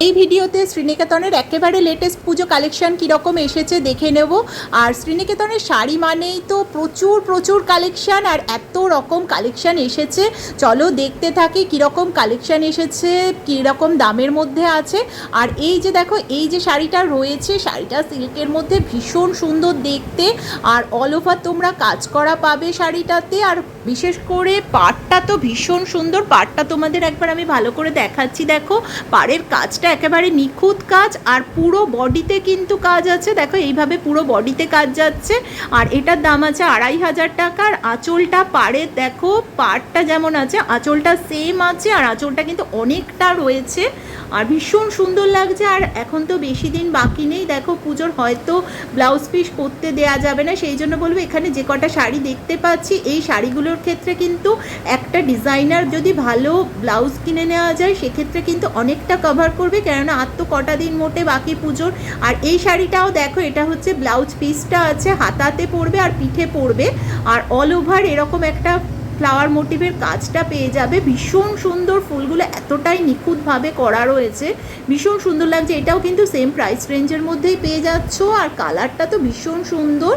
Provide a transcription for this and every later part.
এই ভিডিওতে শ্রীনিকেতনের একেবারে লেটেস্ট পুজো কালেকশান কীরকম এসেছে দেখে নেব। আর শ্রীনিকেতনের শাড়ি মানেই তো প্রচুর প্রচুর কালেকশান আর এত রকম কালেকশান এসেছে। চলো দেখতে থাকি কীরকম কালেকশান এসেছে, কীরকম দামের মধ্যে আছে। আর এই যে দেখো, এই যে শাড়িটা রয়েছে, শাড়িটা সিল্কের মধ্যে ভীষণ সুন্দর দেখতে। আর অল ওভার তোমরা কাজ করা পাবে শাড়িটাতে। আর বিশেষ করে পাড়টা তো ভীষণ সুন্দর। পাড়টা তোমাদের একবার আমি ভালো করে দেখাচ্ছি, দেখো। পাড়ের কাজটা একেবারে নিখুঁত কাজ, আর পুরো বডিতে কিন্তু কাজ আছে। দেখো, এইভাবে পুরো বডিতে কাজ যাচ্ছে। আর এটার দাম আছে আড়াই হাজার টাকার আঁচলটা পাড়ের, দেখো, পাড়টা যেমন আছে, আঁচলটা সেম আছে, আর আঁচলটা কিন্তু অনেকটা রয়েছে। আর ভীষণ সুন্দর লাগছে। আর এখন তো বেশি দিন বাকি নেই। দেখো, পুজোর হয়তো ব্লাউজ পিস করতে দেয়া যাবে না। সেই জন্য বলব, এখানে যে কটা শাড়ি দেখতে পাচ্ছি, এই শাড়িগুলোর ক্ষেত্রে কিন্তু একটা ডিজাইনার যদি ভালো ব্লাউজ কিনে নেওয়া যায়, সেক্ষেত্রে কিন্তু অনেকটা কভার করবে। কেননা আর তো কটা দিন মোটে বাকি পুজোর। আর এই শাড়িটাও দেখো, এটা হচ্ছে ব্লাউজ পিসটা আছে, হাতাতে পড়বে আর পিঠে পড়বে আর অল ওভার এরকম একটা ফ্লাওয়ার মোটিভের কাজটা পেয়ে যাবে। ভীষণ সুন্দর ফুলগুলো এতটাই নিখুঁতভাবে করা রয়েছে। ভীষণ সুন্দর লাগছে। এটাও কিন্তু সেম প্রাইস রেঞ্জের মধ্যেই পেয়ে যাচ্ছ। আর কালারটা তো ভীষণ সুন্দর।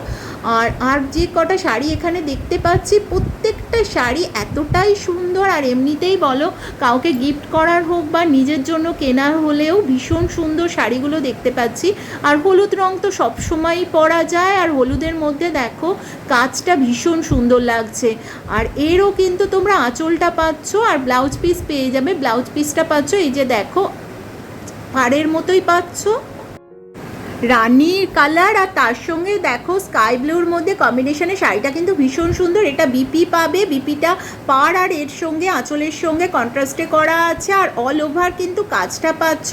আর আর যে কটা শাড়ি এখানে দেখতে পাচ্ছি, প্রত্যেকটা শাড়ি এতটাই সুন্দর। আর এমনিতেই বলো, কাউকে গিফট করার হোক বা নিজের জন্য কেনার হলেও ভীষণ সুন্দর শাড়িগুলো দেখতে পাচ্ছি। আর হলুদ রং তো সবসময়ই পরা যায়, আর হলুদের মধ্যে দেখো, কাজটা ভীষণ সুন্দর লাগছে। আর এরও কিন্তু তোমরা আঁচলটা পাচ্ছ, আর ব্লাউজ পিস পেয়ে যাবে। ব্লাউজ পিসটা পাচ্ছ, এই যে দেখো পাড়ের মতোই পাচ্ছ। রানির কালার আর তার সঙ্গে দেখো স্কাই ব্লুর মধ্যে কম্বিনেশনে শাড়িটা কিন্তু ভীষণ সুন্দর। এটা বিপি পাবে বিপিটা পার আর এর সঙ্গে, আঁচলের সঙ্গে কন্ট্রাস্টে করা আছে। আর অল ওভার কিন্তু কাজটা পাচ্ছ।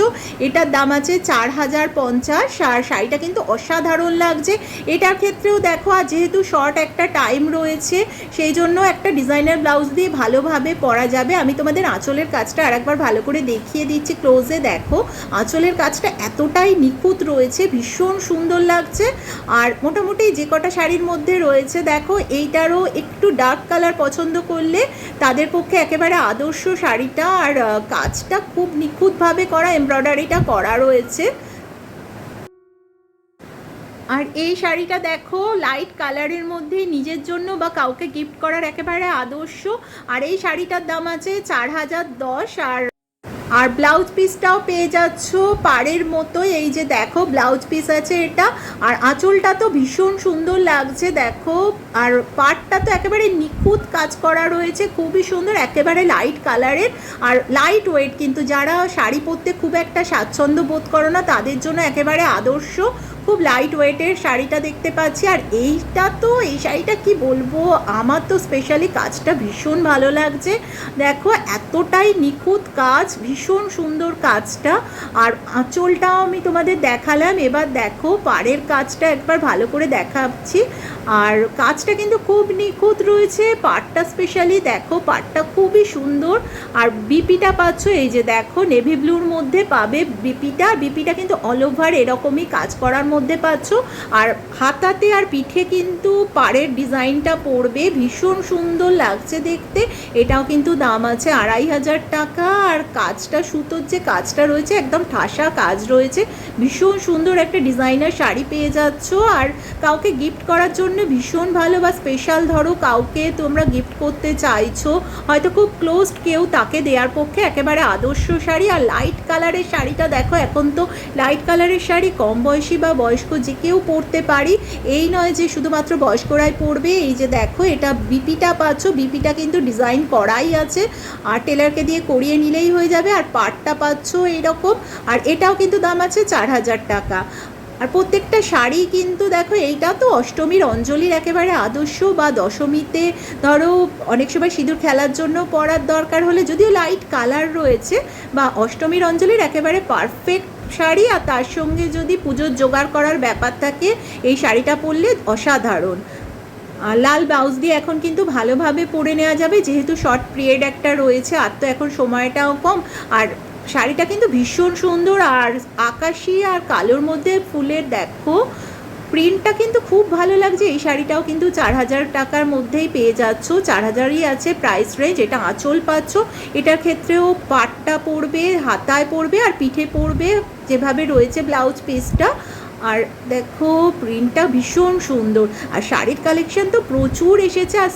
এটার দাম আছে চার হাজার পঞ্চাশ। আর শাড়িটা কিন্তু অসাধারণ লাগছে। এটার ক্ষেত্রেও দেখো, আর যেহেতু শর্ট একটা টাইম রয়েছে, সেই জন্য একটা ডিজাইনার ব্লাউজ দিয়ে ভালোভাবে পরা যাবে। আমি তোমাদের আঁচলের কাজটা আরেকবার ভালো করে দেখিয়ে দিচ্ছি। ক্লোজে দেখো, আঁচলের কাজটা এতটাই নিখুঁত রয়েছে ভীষণ সুন্দর লাগছে। আর মোটামুটি যে কটা শাড়ির মধ্যে রয়েছে, দেখো, এইটারও একটু ডার্ক কালার পছন্দ করলে তাদের পক্ষে একেবারে আদর্শ শাড়িটা আর কাজটা খুব নিখুঁতভাবে করা এমব্রয়ডারিটা করা রয়েছে। আর এই শাড়িটা দেখো লাইট কালারের মধ্যে নিজের জন্য বা কাউকে গিফট করার একেবারে আদর্শ। আর এই শাড়িটার দাম আছে চার হাজার দশ, আর আর ব্লাউজ পিসটাও পেয়ে যাচ্ছ। পাড়ের মতো এই যে দেখো ব্লাউজ পিস আছে এটা। আর আঁচলটা তো ভীষণ সুন্দর লাগছে, দেখো। আর পাড়টা তো একেবারে নিখুঁত কাজ করা রয়েছে, খুবই সুন্দর, একেবারে লাইট কালারের আর লাইট ওয়েট কিন্তু যারা শাড়ি পরতে খুব একটা স্বাচ্ছন্দ্য বোধ করো না, তাদের জন্য একেবারে আদর্শ। খুব লাইট ওয়েটের শাড়িটা দেখতে পাচ্ছি। আর এইটা তো, এই শাড়িটা কি বলব? আমার তো স্পেশালি কাজটা ভীষণ ভালো লাগছে। দেখো, এতটাই নিখুঁত কাজ, ভীষণ সুন্দর কাজটা। আর আঁচলটাও আমি তোমাদের দেখালাম। এবার দেখো, পাড়ের কাজটা একবার ভালো করে দেখাচ্ছি। আর কাজটা কিন্তু খুব নিখুঁত রয়েছে। পাড়টা স্পেশালি দেখো, পাড়টা খুবই সুন্দর। আর বিপিটা পাচ্ছ, এই যে দেখো নেভি ব্লুর মধ্যে পাবে বিপিটা। বিপিটা কিন্তু অল ওভার এরকমই কাজ করার মধ্যে পাচ্ছ। আর হাতাতে আর পিঠে কিন্তু পাড়ের ডিজাইনটা পড়বে। ভীষণ সুন্দর লাগছে দেখতে। এটাও কিন্তু দাম আছে আড়াই হাজার টাকা। আর কাজটা, সুতোর যে কাজটা রয়েছে, একদম ঠাসা কাজ রয়েছে। ভীষণ সুন্দর একটা ডিজাইনার শাড়ি পেয়ে যাচ্ছ। আর কাউকে গিফট করার জন্য ভীষণ ভালো বা স্পেশাল ধরো কাউকে তোমরা গিফট করতে চাইছো। হয়তো খুব ক্লোজড কেউ তাকে দেওয়ার পক্ষে একেবারে আদর্শ শাড়ি। আর লাইট কালারের শাড়িটা দেখো, এখন তো লাইট কালারের শাড়ি কম বয়সী বা বয়স্ক যে কেউ পরতে পারি। এই নয় যে শুধুমাত্র বয়স্করাই পরবে এই যে দেখো এটা বিপিটা পাচ্ছ, বিপিটা কিন্তু ডিজাইন করাই আছে। আর টেলারকে দিয়ে করিয়ে নিলেই হয়ে যাবে, আর পাটটা পাচ্ছ এইরকম, আর এটাও কিন্তু দাম আছে চার হাজার টাকা। আর প্রত্যেকটা শাড়ি কিন্তু দেখো, এইটা তো অষ্টমীর অঞ্জলির একেবারে আদর্শ বা দশমীতে ধরো, অনেক সময় সিঁদুর খেলার জন্য পরার দরকার হলে, যদিও লাইট কালার রয়েছে বা অষ্টমীর অঞ্জলির একেবারে পারফেক্ট শাড়ি আর তার সঙ্গে যদি পুজোর জোগাড় করার ব্যাপার থাকে, এই শাড়িটা পরলে অসাধারণ। লাল ব্লাউজ দিয়ে এখন কিন্তু ভালোভাবে পরে নেওয়া যাবে। যেহেতু শর্ট পিরিয়ড একটা রয়েছে, আর তো এখন সময়টাও কম। আর শাড়িটা কিন্তু ভীষণ সুন্দর, আর আকাশি আর কালোর মধ্যে ফুলের দেখো প্রিন্টটা কিন্তু খুব ভালো লাগছে। এই শাড়িটাও কিন্তু চার হাজার টাকার মধ্যেই পেয়ে যাচ্ছ। চার হাজারই আছে প্রাইস রেঞ্জ এটা আঁচল পাচ্ছ। এটার ক্ষেত্রেও পাটটা পড়বে হাতায় পড়বে আর পিঠে পড়বে যেভাবে রয়েছে ব্লাউজ পিসটা আর দেখো প্রিন্টটা ভীষণ সুন্দর। আর শাড়ির কালেকশন তো প্রচুর এসেছে আর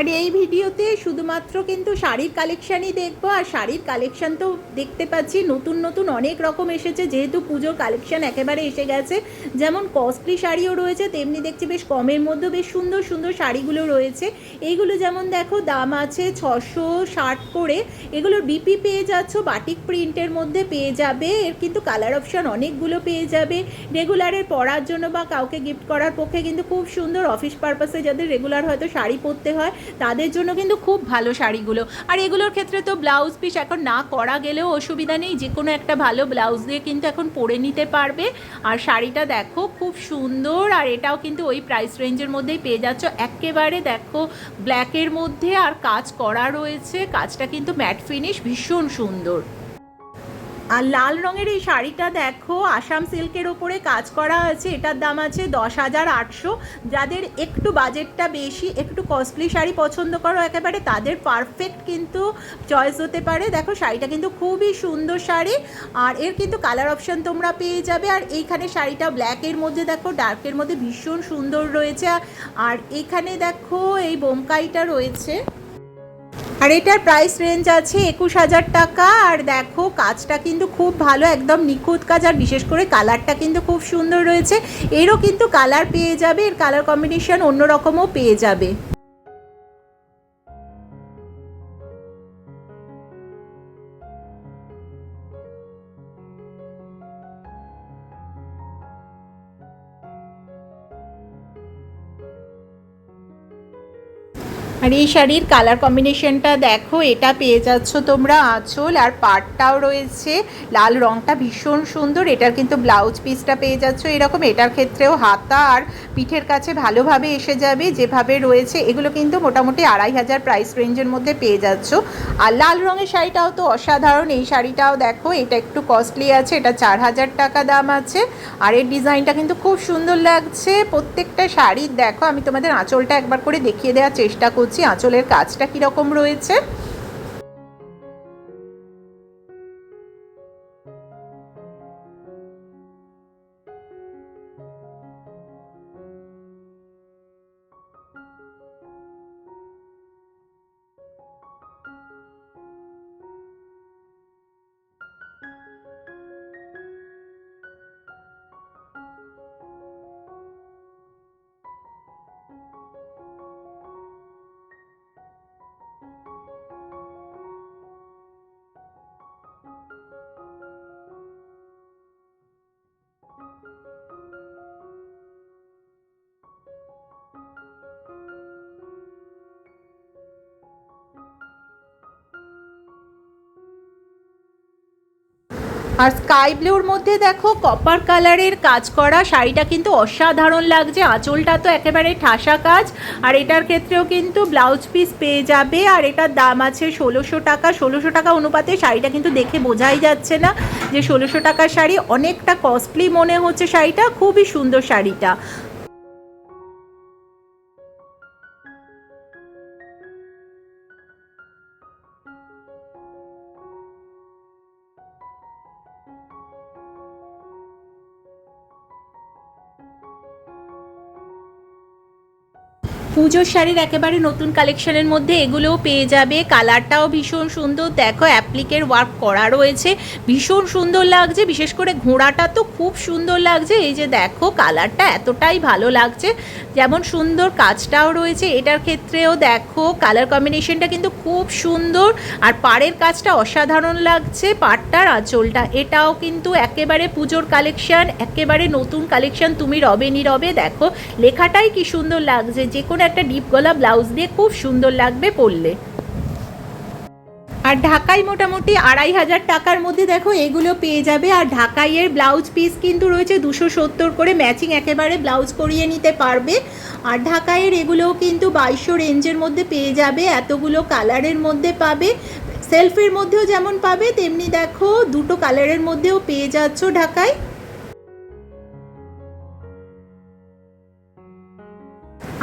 আর এই ভিডিওতে শুধুমাত্র কিন্তু শাড়ির কালেকশানই দেখব, আর শাড়ির কালেকশান তো দেখতে পাচ্ছি, নতুন নতুন অনেক রকম এসেছে, যেহেতু পুজোর কালেকশান একেবারে এসে গেছে। যেমন কস্টলি শাড়িও রয়েছে, তেমনি দেখছি বেশ কমের মধ্যে বেশ সুন্দর সুন্দর শাড়িগুলো রয়েছে। এইগুলো যেমন দেখো, দাম আছে ছশো ষাট করে। এগুলোর বিপি পেয়ে যাচ্ছ বাটিক প্রিন্টের মধ্যে পেয়ে যাবে। এর কিন্তু কালার অপশান অনেকগুলো পেয়ে যাবে। রেগুলারের পরার জন্য বা কাউকে গিফট করার পক্ষে কিন্তু খুব সুন্দর অফিস পারপাসে যাদের রেগুলার হয়তো শাড়ি পরতে হয় তাদের জন্য কিন্তু খুব ভালো শাড়িগুলো। আর এগুলোর ক্ষেত্রে তো ব্লাউজ পিস এখন না করা গেলেও অসুবিধা নেই, যে কোনো একটা ভালো ব্লাউজ দিয়ে কিন্তু এখন পরে নিতে পারবে। আর শাড়িটা দেখো খুব সুন্দর, আর এটাও কিন্তু ওই প্রাইস রেঞ্জের মধ্যেই পেয়ে যাচ্ছ। একেবারে দেখো ব্ল্যাকের মধ্যে আর কাজ করা রয়েছে, কাজটা কিন্তু ম্যাট ফিনিশ ভীষণ সুন্দর। আর লাল রঙের এই শাড়িটা দেখো, আসাম সিল্কের ওপরে কাজ করা আছে, এটার দাম আছে দশ হাজার আটশো। যাদের একটু বাজেটটা বেশি, একটু কস্টলি শাড়ি পছন্দ করো, একেবারে তাদের পারফেক্ট কিন্তু চয়েস হতে পারে। দেখো, শাড়িটা কিন্তু খুবই সুন্দর শাড়ি, আর এর কিন্তু কালার অপশন তোমরা পেয়ে যাবে। আর এইখানে শাড়িটা ব্ল্যাকের মধ্যে দেখো ডার্কের মধ্যে ভীষণ সুন্দর রয়েছে। আর এইখানে দেখো, এই বোমকাইটা রয়েছে। আর এটার প্রাইস রেঞ্জ আছে একুশ হাজার টাকা। আর দেখো, কাজটা কিন্তু খুব ভালো, একদম নিখুঁত কাজ। আর বিশেষ করে কালারটা কিন্তু খুব সুন্দর রয়েছে। এরও কিন্তু কালার পেয়ে যাবে, এর কালার কম্বিনেশন অন্যরকমও পেয়ে যাবে। আর এই শাড়ির কালার কম্বিনেশনটা দেখো, এটা পেয়ে যাচ্ছ তোমরা আঁচল আর পাটটাও রয়েছে। লাল রংটা ভীষণ সুন্দর, এটার কিন্তু ব্লাউজ পিসটা পেয়ে যাচ্ছ। এরকম এটার ক্ষেত্রেও হাতা আর পিঠের কাছে ভালোভাবে এসে যাবে, যেভাবে রয়েছে, এগুলো কিন্তু মোটামুটি আড়াই হাজার প্রাইস রেঞ্জের মধ্যে পেয়ে যাচ্ছ। আর লাল রঙের শাড়িটাও তো অসাধারণ। এই শাড়িটাও দেখো, এটা একটু কস্টলি আছে, এটা চার হাজার টাকা দাম আছে। আর এর ডিজাইনটা কিন্তু খুব সুন্দর লাগছে। প্রত্যেকটা শাড়ির দেখো, আমি তোমাদের আঁচলটা একবার করে দেখিয়ে দেওয়ার চেষ্টা করছি। আঁচলের কাজটা কীরকম রয়েছে? আর স্কাই ব্লুর মধ্যে দেখো কপার কালারের কাজ করা শাড়িটা কিন্তু অসাধারণ লাগছে। আঁচলটা তো একেবারে ঠাসা কাজ। আর এটার ক্ষেত্রেও কিন্তু ব্লাউজ পিস পেয়ে যাবে। আর এটার দাম আছে ষোলোশো টাকা। ষোলোশো টাকা অনুপাতে শাড়িটা কিন্তু দেখে বোঝাই যাচ্ছে না যে ষোলোশো টাকার শাড়ি অনেকটা কস্টলি মনে হচ্ছে শাড়িটা। খুবই সুন্দর শাড়িটা। পুজোর শাড়ির একেবারে নতুন কালেকশনের মধ্যে এগুলোও পেয়ে যাবে। কালারটাও ভীষণ সুন্দর। দেখো, অ্যাপ্লিকের ওয়ার্ক করা রয়েছে। ভীষণ সুন্দর লাগছে। বিশেষ করে ঘোড়াটা তো খুব সুন্দর লাগছে। এই যে দেখো, কালারটা এতটাই ভালো লাগছে। যেমন সুন্দর কাজটাও রয়েছে। এটার ক্ষেত্রেও দেখো, কালার কম্বিনেশনটা কিন্তু খুব সুন্দর। আর পাড়ের কাজটা অসাধারণ লাগছে। পাটটার আঁচলটা, এটাও কিন্তু একেবারে পুজোর কালেকশন, একেবারে নতুন কালেকশন। তুমি রবে নীরবে, দেখো, লেখাটাই কি সুন্দর লাগছে। যে কোনো একটা ডিপ গলা ব্লাউজ দিয়ে খুব সুন্দর লাগবে পরলে। আর ঢাকাই মোটামুটি আড়াই হাজার টাকার মধ্যে দেখো এগুলো পেয়ে যাবে। আর ঢাকাইয়ের ব্লাউজ পিস কিন্তু রয়েছে দুশো সত্তর করে ম্যাচিং একেবারে ব্লাউজ করিয়ে নিতে পারবে। আর ঢাকাইয়ের এগুলোও কিন্তু বাইশশো রেঞ্জের মধ্যে পেয়ে যাবে। এতগুলো কালারের মধ্যে পাবে। সেলফির মধ্যেও যেমন পাবে, তেমনি দেখো দুটো কালারের মধ্যেও পেয়ে যাচ্ছ ঢাকায়।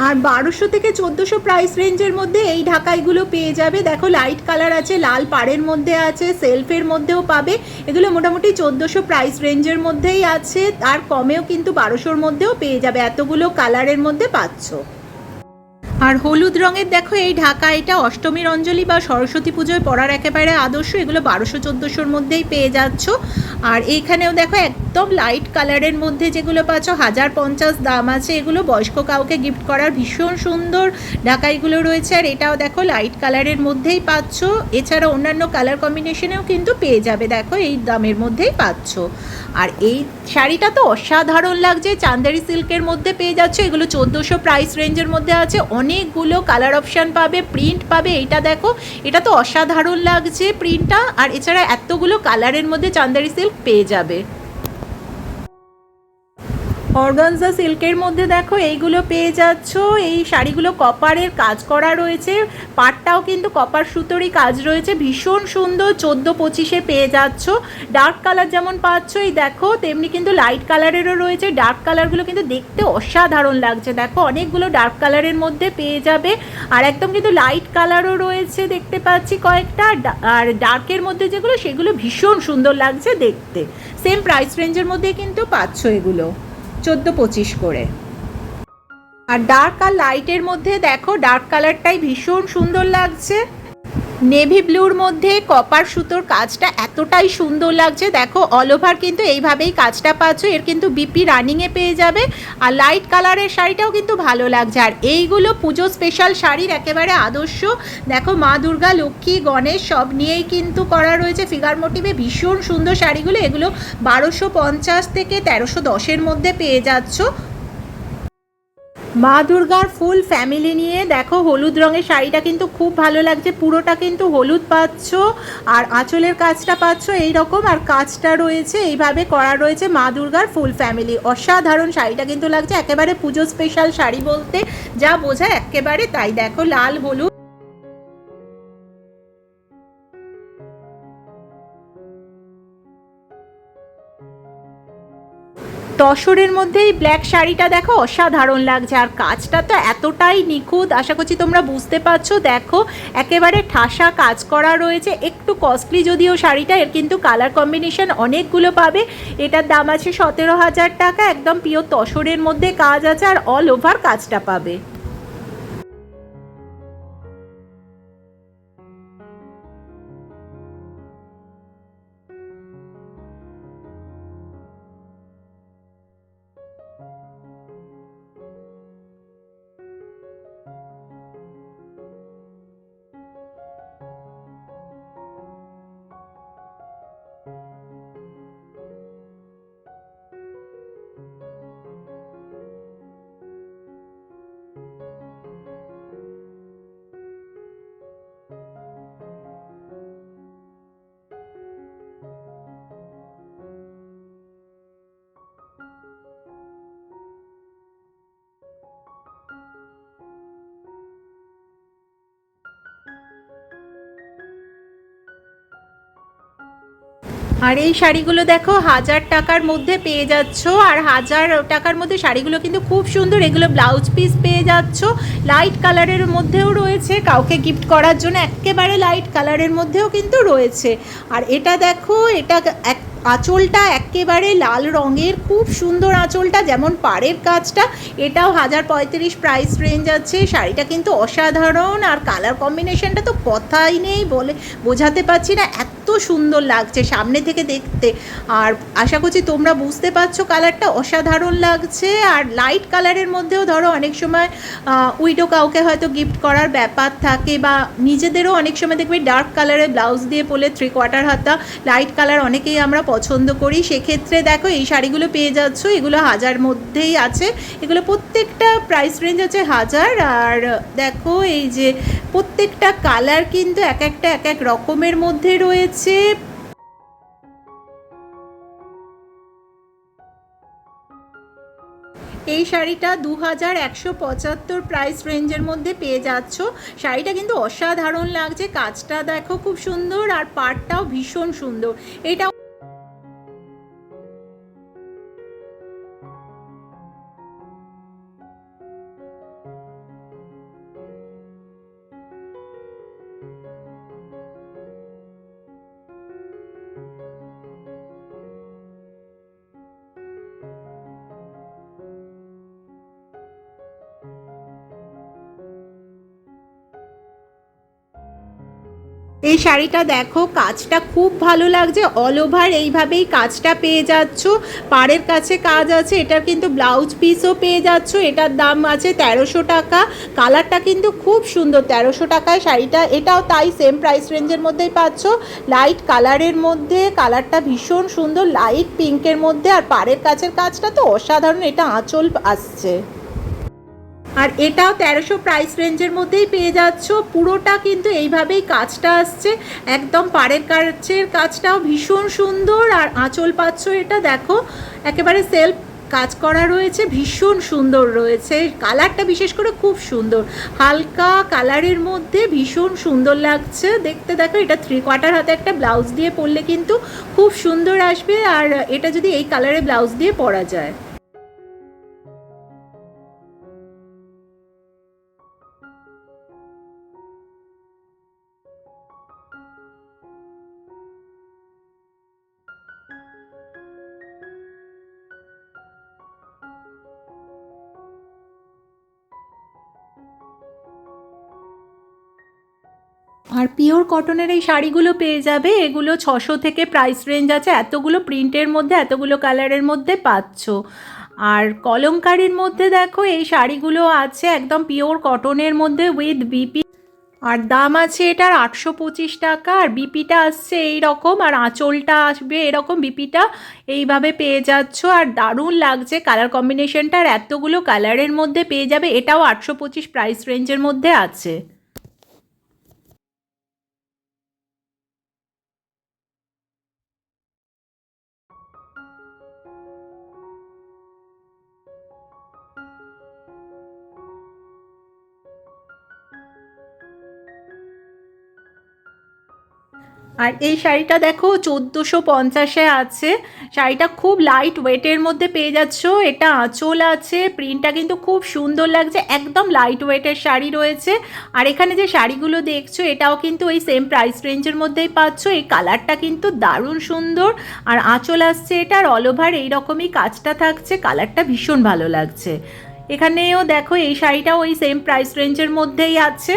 আর বারোশো থেকে চোদ্দোশো প্রাইস রেঞ্জের মধ্যে এই ঢাকাইগুলো পেয়ে যাবে। দেখো লাইট কালার আছে, লাল পাড়ের মধ্যে আছে সেলফের মধ্যেও পাবে। এগুলো মোটামুটি চোদ্দোশো প্রাইস রেঞ্জের মধ্যেই আছে। আর কমেও কিন্তু বারোশোর মধ্যেও পেয়ে যাবে। এতগুলো কালারের মধ্যে পাচ্ছ। আর হলুদ রঙের দেখো এই ঢাকা, এটা অষ্টমীর অঞ্জলি বা সরস্বতী পুজোয় পরার একেবারে আদর্শ, এগুলো বারোশো চোদ্দোশোর মধ্যেই পেয়ে যাচ্ছ। আর এইখানেও দেখো একদম লাইট কালারের মধ্যে যেগুলো পাচ্ছ, হাজার পঞ্চাশ দাম আছে, এগুলো বয়স্ক কাউকে গিফট করার ভীষণ সুন্দর ঢাকাইগুলো রয়েছে। আর এটাও দেখো লাইট কালারের মধ্যেই পাচ্ছ, এছাড়া অন্যান্য কালার কম্বিনেশনেও কিন্তু পেয়ে যাবে, দেখো এই দামের মধ্যেই পাচ্ছ। আর এই শাড়িটা তো অসাধারণ লাগছে। চান্দারি সিল্কের মধ্যে পেয়ে যাচ্ছে। এগুলো চোদ্দোশো প্রাইস রেঞ্জের মধ্যে আছে। অনেকগুলো কালার অপশান পাবে প্রিন্ট পাবে। এইটা দেখো, এটা তো অসাধারণ লাগছে প্রিন্টটা আর এছাড়া এতগুলো কালারের মধ্যে চান্দারি সিল্ক পেয়ে যাবে। অর্গানজা সিল্কের মধ্যে দেখো, এইগুলো পেয়ে যাচ্ছ। এই শাড়িগুলো কপারের কাজ করা রয়েছে। পাটটাও কিন্তু কপার সুতোরই কাজ রয়েছে। ভীষণ সুন্দর, চোদ্দ পঁচিশে পেয়ে যাচ্ছ। ডার্ক কালার যেমন পাচ্ছ, এই দেখো, তেমনি কিন্তু লাইট কালারেরও রয়েছে। ডার্ক কালারগুলো কিন্তু দেখতে অসাধারণ লাগছে। দেখো, অনেকগুলো ডার্ক কালারের মধ্যে পেয়ে যাবে। আর একদম কিন্তু লাইট কালারও রয়েছে, দেখতে পাচ্ছি কয়েকটা। আর ডার্কের মধ্যে যেগুলো, সেগুলো ভীষণ সুন্দর লাগছে দেখতে। সেম প্রাইস রেঞ্জের মধ্যে কিন্তু পাচ্ছ এগুলো। চোদ্দ পঁচিশ করে। আর ডার্ক আর লাইটের মধ্যে দেখো ডার্ক কালারটাই ভীষণ সুন্দর লাগছে। নেভি ব্লুর মধ্যে কপার সুতোর কাজটা এতটাই সুন্দর লাগছে। দেখো অল ওভার কিন্তু এইভাবেই কাজটা পাচ্ছ। এর কিন্তু বিপি রানিংয়ে পেয়ে যাবে। আর লাইট কালারের শাড়িটাও কিন্তু ভালো লাগছে। আর এইগুলো পুজো স্পেশাল শাড়ির একেবারে আদর্শ। দেখো, মা দুর্গা, লক্ষ্মী, গণেশ, সব নিয়েই কিন্তু করা রয়েছে। ফিগার মোটিভে ভীষণ সুন্দর শাড়িগুলো। এগুলো বারোশো পঞ্চাশ থেকে তেরোশো দশের মধ্যে পেয়ে যাচ্ছ। মা দুর্গার ফুল ফ্যামিলি নিয়ে। দেখো, হলুদ রঙের শাড়িটা কিন্তু খুব ভালো লাগছে। পুরোটা কিন্তু হলুদ পাচ্ছ আর আঁচলের কাজটা পাচ্ছ এই রকম আর কাজটা রয়েছে, এইভাবে করা রয়েছে মা দুর্গার ফুল ফ্যামিলি অসাধারণ শাড়িটা কিন্তু লাগছে। একেবারে পুজো স্পেশাল শাড়ি বলতে যা বোঝায় একেবারে তাই। দেখো, লাল, হলুদ। তসরের মধ্যে এই ব্ল্যাক শাড়িটা দেখো অসাধারণ লাগছে। আর কাজটা তো এতটাই নিখুঁত, আশা করছি তোমরা বুঝতে পারছ। দেখো, একেবারে ঠাসা কাজ করা রয়েছে। একটু কস্টলি যদিও শাড়িটা, এর কিন্তু কালার কম্বিনেশন অনেকগুলো পাবে। এটার দাম আছে সতেরো হাজার টাকা, একদম পিওর তসরের মধ্যে কাজ আছে আর অল ওভার কাজটা পাবে। আর এই শাড়িগুলো দেখো, হাজার টাকার মধ্যে পেয়ে যাচ্ছ। আর হাজার টাকার মধ্যে শাড়িগুলো কিন্তু খুব সুন্দর, এগুলো ব্লাউজ পিস পেয়ে যাচ্ছ। লাইট কালারের মধ্যেও রয়েছে, কাউকে গিফট করার জন্য একেবারে লাইট কালারের মধ্যেও কিন্তু রয়েছে। আর এটা দেখো, এটা এক, আঁচলটা একেবারে লাল রঙের, খুব সুন্দর আঁচলটা, যেমন পাড়ের কাজটা, এটাও হাজার পঁয়ত্রিশ প্রাইস রেঞ্জ আছে। শাড়িটা কিন্তু অসাধারণ, আর কালার কম্বিনেশনটা তো কথাই নেই বলে বোঝাতে পারছি না। এত সুন্দর লাগছে সামনে থেকে দেখতে। আর আশা করছি তোমরা বুঝতে পারছ কালারটা, অসাধারণ লাগছে। আর লাইট কালারের মধ্যেও ধরো অনেক সময় উইডো কাউকে হয়তো গিফট করার ব্যাপার থাকে বা নিজেদেরও অনেক সময় দেখবে ডার্ক কালারের ব্লাউজ দিয়ে পরলে থ্রি কোয়ার্টার হাতা লাইট কালার অনেকেই আমরা পছন্দ করি। সেক্ষেত্রে দেখো এই শাড়িগুলো পেয়ে যাচ্ছ, এগুলো হাজার মধ্যেই আছে। এগুলো প্রত্যেকটা প্রাইস রেঞ্জ আছে হাজার। আর দেখো এই যে প্রত্যেকটা কালার কিন্তু এক একটা, এক এক রকমের মধ্যে রয়েছে। এই শাড়িটা দু হাজার একশো পঁচাত্তর প্রাইস রেঞ্জের মধ্যে পেয়ে যাচ্ছ। শাড়িটা কিন্তু অসাধারণ লাগছে, কাজটা দেখো খুব সুন্দর আর পাড়টাও ভীষণ সুন্দর। এটা এই শাড়িটা দেখো, কাজটা খুব ভালো লাগছে। অল ওভার এইভাবেই কাজটা পেয়ে যাচ্ছ। পাড়ের কাছে কাজ আছে, এটার কিন্তু ব্লাউজ পিসও পেয়ে যাচ্ছ। এটার দাম আছে তেরোশো টাকা। কালারটা কিন্তু খুব সুন্দর, তেরোশো টাকায় শাড়িটা। এটাও তাই সেম প্রাইস রেঞ্জের মধ্যেই পাচ্ছ। লাইট কালারের মধ্যে কালারটা ভীষণ সুন্দর লাইট পিঙ্কের মধ্যে। আর পাড়ের কাছের কাজটা তো অসাধারণ, এটা আঁচল আসছে। আর এটাও তেরোশো প্রাইস রেঞ্জের মধ্যেই পেয়ে যাচ্ছ। পুরোটা কিন্তু এইভাবেই কাজটা আসছে। একদম পাড়ের কাছের কাজটাও ভীষণ সুন্দর। আর আঁচল পাচ্ছ এটা দেখো, একেবারে সেলফ কাজ করা রয়েছে, ভীষণ সুন্দর রয়েছে। কালারটা বিশেষ করে খুব সুন্দর। হালকা কালারের মধ্যে ভীষণ সুন্দর লাগছে। দেখতে দেখো, এটা থ্রি কোয়ার্টার হাতে একটা ব্লাউজ দিয়ে পরলে কিন্তু খুব সুন্দর আসবে। আর এটা যদি এই কালারের ব্লাউজ দিয়ে পরা যায়। পিওর কটনের এই শাড়িগুলো পেয়ে যাবে। এগুলো ছশো থেকে প্রাইস রেঞ্জ আছে। এতগুলো প্রিন্টের মধ্যে, এতগুলো কালারের মধ্যে পাচ্ছ। আর কলমকারির মধ্যে দেখো, এই শাড়িগুলো আছে একদম পিওর কটনের মধ্যে উইথ বিপি আর দাম আছে এটার আটশো পঁচিশ টাকা। আর বিপিটা আসছে এই রকম আর আঁচলটা আসবে এরকম বিপিটা এইভাবে পেয়ে যাচ্ছ। আর দারুণ লাগছে কালার কম্বিনেশনটা আর এতগুলো কালারের মধ্যে পেয়ে যাবে। এটাও আটশো পঁচিশ প্রাইস রেঞ্জের মধ্যে আছে। আর এই শাড়িটা দেখো চোদ্দোশো পঞ্চাশে আছে। শাড়িটা খুব লাইট ওয়েটের মধ্যে পেয়ে যাচ্ছ। এটা আঁচল আছে প্রিন্টটা কিন্তু খুব সুন্দর লাগছে, একদম লাইট ওয়েটের শাড়ি রয়েছে। আর এখানে যে শাড়িগুলো দেখছ, এটাও কিন্তু ওই সেম প্রাইস রেঞ্জের মধ্যেই পাচ্ছ। এই কালারটা কিন্তু দারুণ সুন্দর। আর আঁচল আসছে এটার অল ওভার এইরকমই কাজটা থাকছে। কালারটা ভীষণ ভালো লাগছে। এখানেও দেখো এই শাড়িটাও ওই সেম প্রাইস রেঞ্জের মধ্যেই আছে।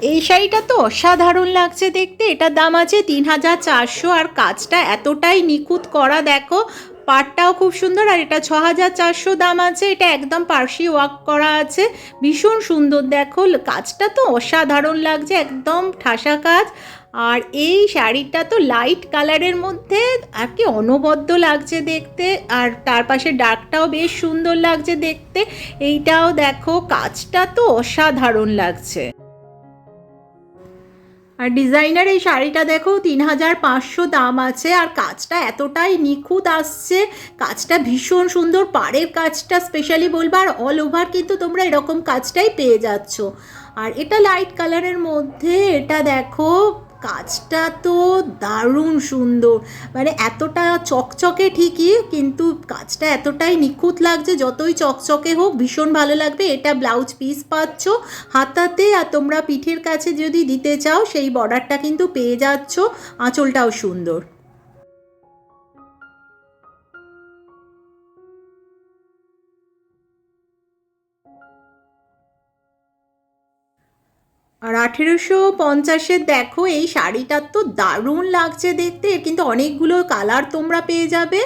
এই শাড়িটা তো অসাধারণ লাগছে দেখতে। এটার দাম আছে তিন হাজার চারশো আর কাজটা এতটাই নিখুঁত করা, দেখো। পাটটাও খুব সুন্দর আর এটা ছ হাজার চারশো দাম আছে। এটা একদম পার্সি ওয়ার্ক করা আছে। ভীষণ সুন্দর, দেখো। কাজটা তো অসাধারণ লাগছে, একদম ঠাসা কাজ। আর এই শাড়িটা তো লাইট কালারের মধ্যে আর কি অনবদ্য লাগছে দেখতে। আর তার পাশে ডার্কটাও বেশ সুন্দর লাগছে দেখতে। এইটাও দেখো, কাজটা তো অসাধারণ লাগছে। আর ডিজাইনার এই শাড়িটা দেখো তিন হাজার পাঁচশো দাম আছে। আর কাজটা এতটাই নিখুঁত আসছে, কাজটা ভীষণ সুন্দর, পাড়ের কাজটা স্পেশালি বলব, আর অল ওভার কিন্তু তোমরা এরকম কাজটাই পেয়ে যাচ্ছ। আর এটা লাইট কালারের মধ্যে, এটা দেখো কাজটা তো দারুণ সুন্দর। মানে এতটা চকচকে ঠিকই, কিন্তু কাজটা এতটাই নিখুঁত লাগছে, যতই চকচকে হোক, ভীষণ ভালো লাগবে। এটা ব্লাউজ পিস পাচ্ছ হাতাতে, আর তোমরা পিঠের কাছে যদি দিতে চাও, সেই বর্ডারটা কিন্তু পেয়ে যাচ্ছ। আঁচলটাও সুন্দর। আর আঠেরোশো পঞ্চাশের দেখো, এই শাড়িটার তো দারুণ লাগছে দেখতে, কিন্তু অনেকগুলো কালার তোমরা পেয়ে যাবে।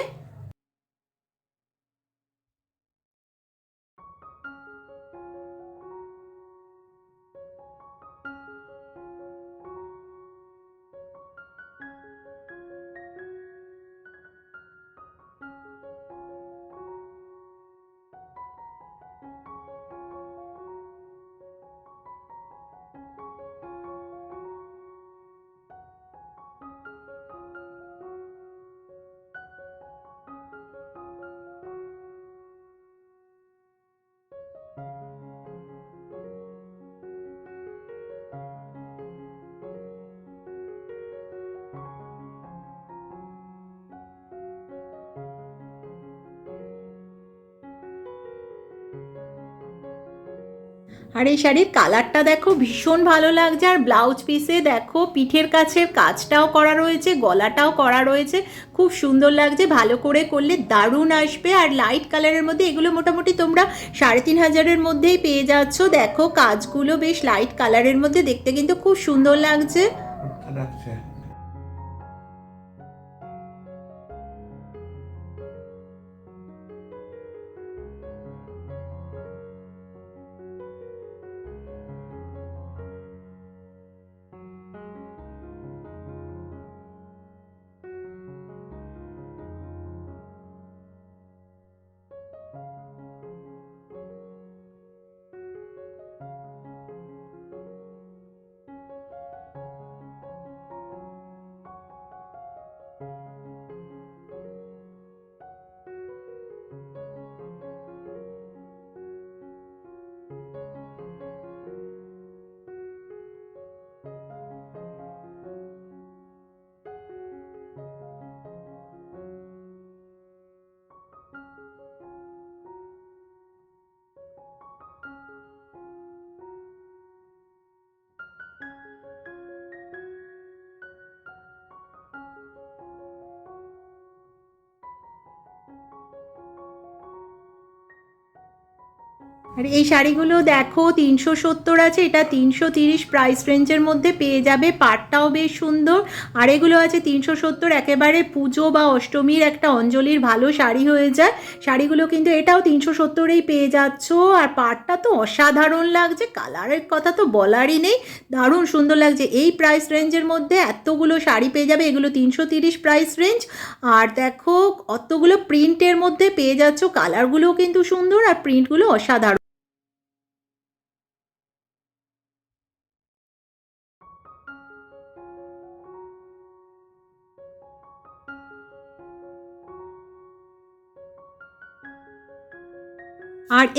আর এই শাড়ির কালারটা দেখো ভীষণ ভালো লাগছে, আর ব্লাউজ পিসে দেখো পিঠের কাছে কাজটাও করা রয়েছে, গলাটাও করা রয়েছে, খুব সুন্দর লাগছে, ভালো করে করলে দারুণ আসবে, আর লাইট কালারের মধ্যে এগুলো মোটামুটি তোমরা সাড়ে তিন হাজারের মধ্যেই পেয়ে যাচ্ছ, দেখো কাজগুলো বেশ লাইট কালারের মধ্যে দেখতে কিন্তু খুব সুন্দর লাগছে। আর এই শাড়িগুলো দেখো, তিনশো সত্তর আছে, এটা তিনশো তিরিশ প্রাইস রেঞ্জের মধ্যে পেয়ে যাবে। পাটটাও বেশ সুন্দর। আর এগুলো আছে তিনশো সত্তর, একেবারে পুজো বা অষ্টমীর একটা অঞ্জলির ভালো শাড়ি হয়ে যায়। শাড়িগুলো কিন্তু এটাও তিনশো সত্তরেই পেয়ে যাচ্ছ। আর পাটটা তো অসাধারণ লাগছে, কালারের কথা তো বলারই নেই। দারুণ সুন্দর লাগছে। এই প্রাইস রেঞ্জের মধ্যে এতগুলো শাড়ি পেয়ে যাবে, এগুলো তিনশো তিরিশ প্রাইস রেঞ্জ আর দেখো অতগুলো প্রিন্টের মধ্যে পেয়ে যাচ্ছ। কালারগুলোও কিন্তু সুন্দর আর প্রিন্টগুলো অসাধারণ।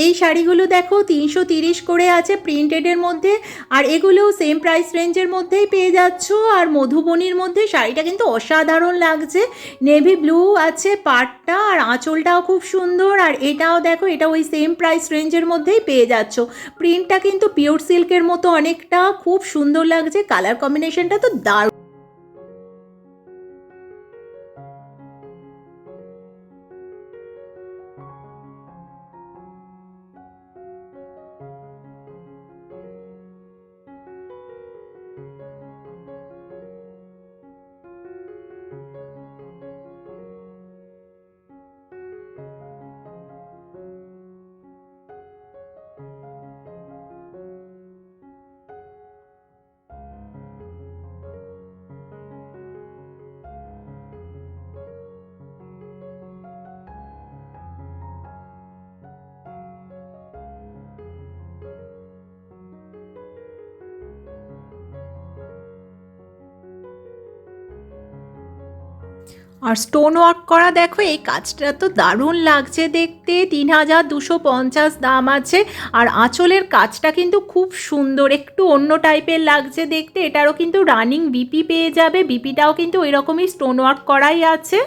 এই শাড়িগুলো দেখো তিনশো তিরিশ করে আছে প্রিন্টেডের মধ্যে, আর এগুলোও সেম প্রাইস রেঞ্জের মধ্যেই পেয়ে যাচ্ছ। আর মধুবনির মধ্যে শাড়িটা কিন্তু অসাধারণ লাগছে। নেভি ব্লু আছে পাটটা, আর আঁচলটাও খুব সুন্দর, আর এটাও দেখো, এটা ওই সেম প্রাইস রেঞ্জের মধ্যেই পেয়ে যাচ্ছ। প্রিন্টটা কিন্তু পিওর সিল্কের মতো অনেকটা, খুব সুন্দর লাগছে। কালার কম্বিনেশনটা তো দারুণ। আর স্টোন ওয়ার্ক করা দেখো, এই কাজটা তো দারুণ লাগছে দেখতে। তিন হাজার দুশো পঞ্চাশ দাম আছে। আর আঁচলের কাজটা কিন্তু খুব সুন্দর, একটু অন্য টাইপের লাগছে দেখতে। এটারও কিন্তু রানিং বিপি পেয়ে যাবে। বিপিটাও কিন্তু ওই রকমই স্টোন ওয়ার্ক করাই আছে।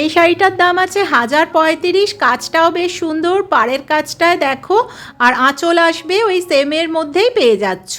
এই শাড়িটার দাম আছে হাজার পঁয়ত্রিশ, কাজটাও বেশ সুন্দর, পাড়ের কাজটায় দেখো, আর আঁচল আসবে ওই সেমের মধ্যেই পেয়ে যাচ্ছ।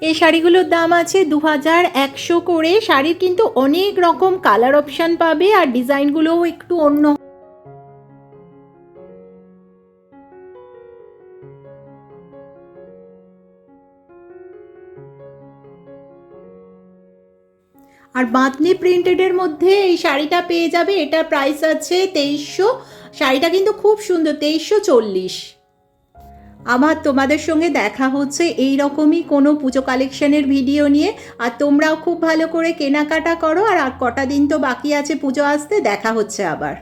এই শাড়িগুলোর দাম আছে দু হাজার একশো করে। শাড়ির কিন্তু অনেক রকম কালার অপশান পাবে আর ডিজাইনগুলোও একটু অন্য। আর বাঁধনি প্রিন্টেডের মধ্যে এই শাড়িটা পেয়ে যাবে। এটা প্রাইস আছে তেইশশো। শাড়িটা কিন্তু খুব সুন্দর, তেইশশো চল্লিশ। আমার তোমাদের সঙ্গে দেখা হচ্ছে এই রকমই কোনো পুজো কালেকশনের ভিডিও নিয়ে। আর তোমরাও খুব ভালো করে কেনাকাটা করো আর আর কটা দিন তো বাকি আছে পুজো আসতে, দেখা হচ্ছে আবার।